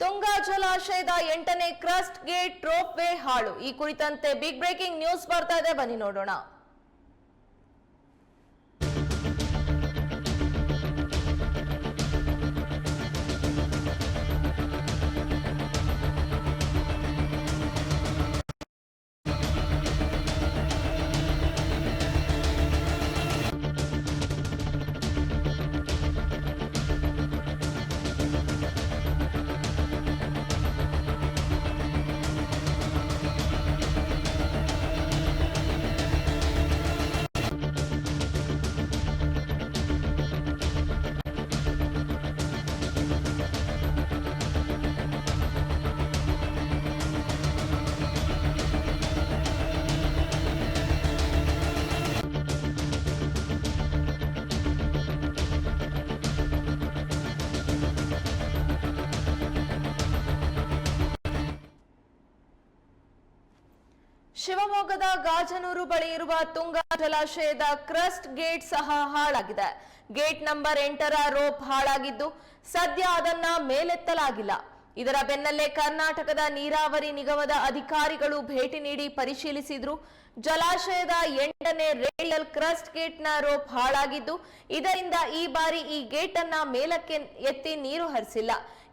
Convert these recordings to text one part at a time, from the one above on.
ತುಂಗಾ ಜಲಾಶಯದ ಎಂಟನೇ crust gate rope way ಹಾಳು. ಈ ಕುರಿತಂತೆ ಬಿಗ್ ಬ್ರೇಕಿಂಗ್ ನ್ಯೂಸ್ ಬರ್ತಾ ಇದೆ. ಬನ್ನಿ ನೋಡೋಣ. ಶಿವಮೊಗ್ಗದ ಗಾಜನೂರು ಬಳಿ ಇರುವ ತುಂಗಾ ಜಲಾಶಯದ ಕ್ರಸ್ಟ್ ಗೇಟ್ ಸಹ ಹಾಳಾಗಿದೆ. ಗೇಟ್ ನಂಬರ್ ಎಂಟರ ರೋಪ್ ಹಾಳಾಗಿದ್ದು ಸದ್ಯ ಅದನ್ನ ಮೇಲೆತ್ತಲಾಗಿಲ್ಲ. ಇದರ ಬೆನ್ನಲ್ಲೇ ಕರ್ನಾಟಕದ ನೀರಾವರಿ ನಿಗಮದ ಅಧಿಕಾರಿಗಳು ಭೇಟಿ ನೀಡಿ ಪರಿಶೀಲಿಸಿದ್ರು. ಜಲಾಶಯದ ಎಂಟನೇ ರೇಡಿಯಲ್ ಕ್ರಸ್ಟ್ ಗೇಟ್ನ ರೋಪ್ ಹಾಳಾಗಿದ್ದು, ಇದರಿಂದ ಈ ಬಾರಿ ಈ ಗೇಟ್ ಅನ್ನ ಮೇಲಕ್ಕೆ ಎತ್ತಿ ನೀರು ಹರಿಸಿಲ್ಲ.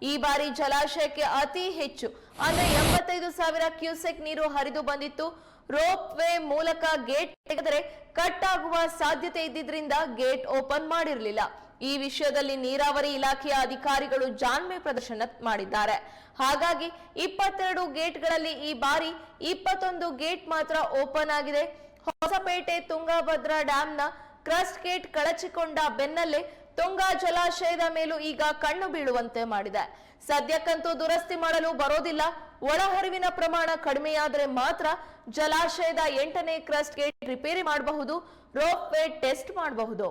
ಈ ಬಾರಿ ಜಲಾಶಯಕ್ಕೆ ಅತಿ ಹೆಚ್ಚು ಅಂದ್ರೆ ಎಂಬತ್ತೈದು ಸಾವಿರ ಕ್ಯೂಸೆಕ್ ನೀರು ಹರಿದು ಬಂದಿತ್ತು. ರೋಪ್ ವೇ ಮೂಲಕ ಗೇಟ್ ತೆಗೆದರೆ ಕಟ್ ಆಗುವ ಸಾಧ್ಯತೆ ಇದ್ದಿದ್ರಿಂದ ಗೇಟ್ ಓಪನ್ ಮಾಡಿರಲಿಲ್ಲ. ಈ ವಿಷಯದಲ್ಲಿ ನೀರಾವರಿ ಇಲಾಖೆಯ ಅಧಿಕಾರಿಗಳು ಜಾಣ್ಮೆ ಪ್ರದರ್ಶನ ಮಾಡಿದ್ದಾರೆ. ಹಾಗಾಗಿ ಇಪ್ಪತ್ತೆರಡು ಗೇಟ್ಗಳಲ್ಲಿ ಈ ಬಾರಿ ಇಪ್ಪತ್ತೊಂದು ಗೇಟ್ ಮಾತ್ರ ಓಪನ್ ಆಗಿದೆ. ಹೊಸಪೇಟೆ ತುಂಗಭದ್ರಾ ಡ್ಯಾಂನ ಕ್ರಸ್ಟ್ ಗೇಟ್ ಕಳಚಿಕೊಂಡ ಬೆನ್ನಲ್ಲೇ ತುಂಗಾ ಜಲಾಶಯದ ಮೇಲೂ ಈಗ ಕಣ್ಣು ಬೀಳುವಂತೆ ಮಾಡಿದೆ. ಸದ್ಯಕ್ಕಂತೂ ದುರಸ್ತಿ ಮಾಡಲು ಬರೋದಿಲ್ಲ. ಒಳಹರಿವಿನ ಪ್ರಮಾಣ ಕಡಿಮೆಯಾದರೆ ಮಾತ್ರ ಜಲಾಶಯದ ಎಂಟನೇ ಕ್ರಸ್ಟ್ ಗೇಟ್ ರಿಪೇರಿ ಮಾಡಬಹುದು ರೋಪ್ ವೇ ಟೆಸ್ಟ್ ಮಾಡಬಹುದು.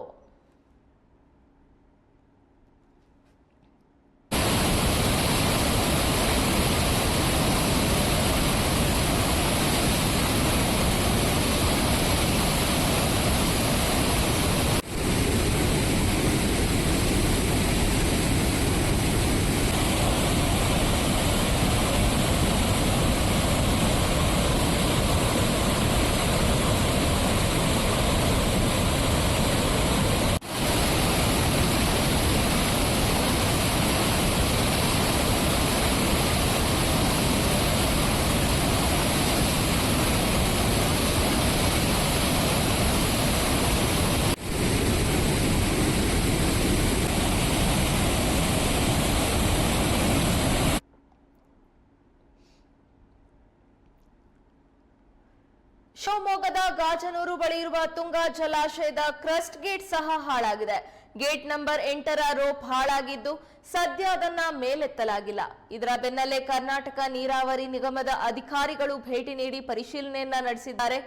ಶಿವಮೊಗ್ಗದ ಗಾಜನೂರು ಬಳಿ ಇರುವ ತುಂಗಾ ಜಲಾಶಯದ ಕ್ರಸ್ಟ್ ಗೇಟ್ ಸಹ ಹಾಳಾಗಿದೆ. ಗೇಟ್ ನಂಬರ್ ಎಂಟರ ರೋಪ್ ಹಾಳಾಗಿದ್ದು ಸದ್ಯ ಅದನ್ನ ಮೇಲೆತ್ತಲಾಗಿಲ್ಲ. ಇದರ ಬೆನ್ನಲ್ಲೇ ಕರ್ನಾಟಕ ನೀರಾವರಿ ನಿಗಮದ ಅಧಿಕಾರಿಗಳು ಭೇಟಿ ನೀಡಿ ಪರಿಶೀಲನೆಯನ್ನ ನಡೆಸಿದ್ದಾರೆ.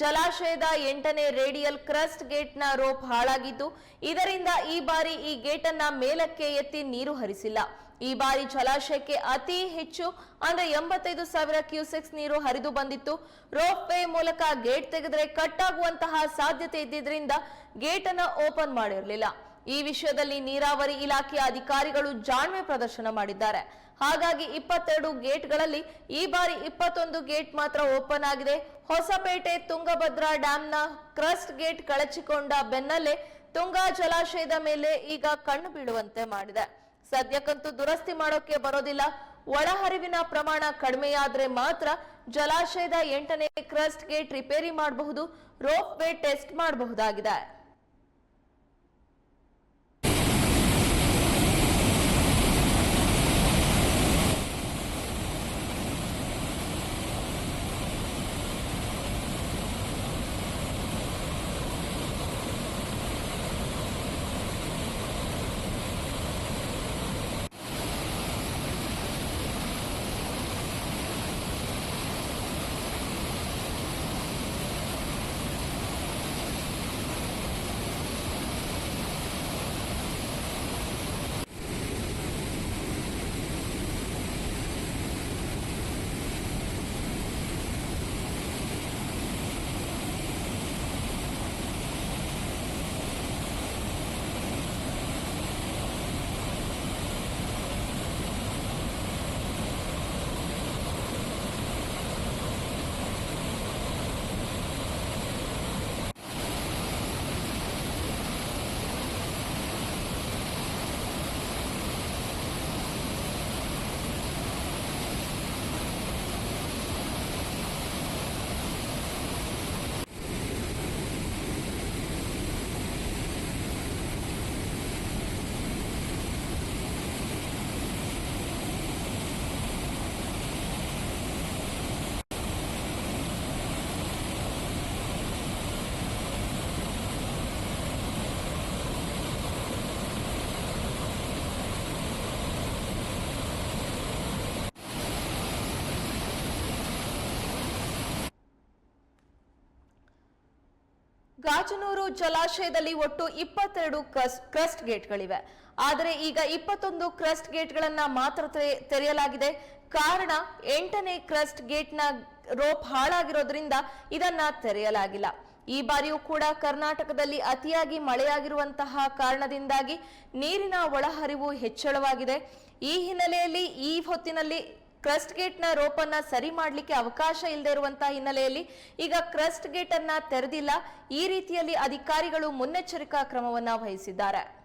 ಜಲಾಶಯದ ಎಂಟನೇ ರೇಡಿಯಲ್ ಕ್ರಸ್ಟ್ ಗೇಟ್ನ ರೋಪ್ ಹಾಳಾಗಿದ್ದು, ಇದರಿಂದ ಈ ಬಾರಿ ಈ ಗೇಟ್ ಅನ್ನ ಮೇಲಕ್ಕೆ ಎತ್ತಿ ನೀರು ಹರಿಸಿಲ್ಲ. ಈ ಬಾರಿ ಜಲಾಶಯಕ್ಕೆ ಅತಿ ಹೆಚ್ಚು ಅಂದ್ರೆ ಎಂಬತ್ತೈದು ಸಾವಿರ ಕ್ಯೂಸೆಕ್ಸ್ ನೀರು ಹರಿದು ಬಂದಿತ್ತು. ರೋಪ್ ವೇ ಮೂಲಕ ಗೇಟ್ ತೆಗೆದ್ರೆ ಕಟ್ ಆಗುವಂತಹ ಸಾಧ್ಯತೆ ಇದ್ದಿದ್ರಿಂದ ಗೇಟ್ ಅನ್ನ ಓಪನ್ ಮಾಡಿರಲಿಲ್ಲ. ಈ ವಿಷಯದಲ್ಲಿ ನೀರಾವರಿ ಇಲಾಖೆಯ ಅಧಿಕಾರಿಗಳು ಜಾಣ್ಮೆ ಪ್ರದರ್ಶನ ಮಾಡಿದ್ದಾರೆ. ಹಾಗಾಗಿ ಇಪ್ಪತ್ತೆರಡು ಗೇಟ್ಗಳಲ್ಲಿ ಈ ಬಾರಿ ಇಪ್ಪತ್ತೊಂದು ಗೇಟ್ ಮಾತ್ರ ಓಪನ್ ಆಗಿದೆ. ಹೊಸಪೇಟೆ ತುಂಗಭದ್ರಾ ಡ್ಯಾಂನ ಕ್ರಸ್ಟ್ ಗೇಟ್ ಕಳಚಿಕೊಂಡ ಬೆನ್ನಲ್ಲೇ ತುಂಗಾ ಜಲಾಶಯದ ಮೇಲೆ ಈಗ ಕಣ್ಣು ಬೀಳುವಂತೆ ಮಾಡಿದೆ. ಸದ್ಯಕ್ಕಂತೂ ದುರಸ್ತಿ ಮಾಡೋಕೆ ಬರೋದಿಲ್ಲ. ಒಳಹರಿವಿನ ಪ್ರಮಾಣ ಕಡಿಮೆಯಾದ್ರೆ ಮಾತ್ರ ಜಲಾಶಯದ ಎಂಟನೇ ಕ್ರಸ್ಟ್ ಗೇಟ್ ರಿಪೇರಿ ಮಾಡಬಹುದು ರೋಪ್ ವೇ ಟೆಸ್ಟ್ ಮಾಡಬಹುದಾಗಿದೆ. ಕಾಚನೂರು ಜಲಾಶಯದಲ್ಲಿ ಒಟ್ಟು ಇಪ್ಪತ್ತೆರಡು ಕ್ರಸ್ಟ್ ಗೇಟ್ಗಳಿವೆ. ಆದರೆ ಈಗ ಇಪ್ಪತ್ತೊಂದು ಕ್ರಸ್ಟ್ ಗೇಟ್ಗಳನ್ನ ಮಾತ್ರ ತೆರೆ- ತೆರೆಯಲಾಗಿದೆ. ಕಾರಣ ಎಂಟನೇ ಕ್ರಸ್ಟ್ ಗೇಟ್ನ ರೋಪ್ ಹಾಳಾಗಿರೋದ್ರಿಂದ ಇದನ್ನ ತೆರೆಯಲಾಗಿಲ್ಲ. ಈ ಬಾರಿಯೂ ಕೂಡ ಕರ್ನಾಟಕದಲ್ಲಿ ಅತಿಯಾಗಿ ಮಳೆಯಾಗಿರುವಂತಹ ಕಾರಣದಿಂದಾಗಿ ನೀರಿನ ಒಳಹರಿವು ಹೆಚ್ಚಳವಾಗಿದೆ. ಈ ಹಿನ್ನೆಲೆಯಲ್ಲಿ ಈ ಹೊತ್ತಿನಲ್ಲಿ ಕ್ರಸ್ಟ್ ಗೇಟ್ನ ರೋಪನ್ನ ಸರಿ ಮಾಡಲಿಕ್ಕೆ ಅವಕಾಶ ಇಲ್ಲದೆ ಇರುವಂತಹ ಹಿನ್ನೆಲೆಯಲ್ಲಿ ಈಗ ಕ್ರಸ್ಟ್ ಗೇಟ್ ಅನ್ನ ತೆರೆದಿಲ್ಲ. ಈ ರೀತಿಯಲ್ಲಿ ಅಧಿಕಾರಿಗಳು ಮುನ್ನೆಚ್ಚರಿಕಾ ಕ್ರಮವನ್ನ ವಹಿಸಿದ್ದಾರೆ.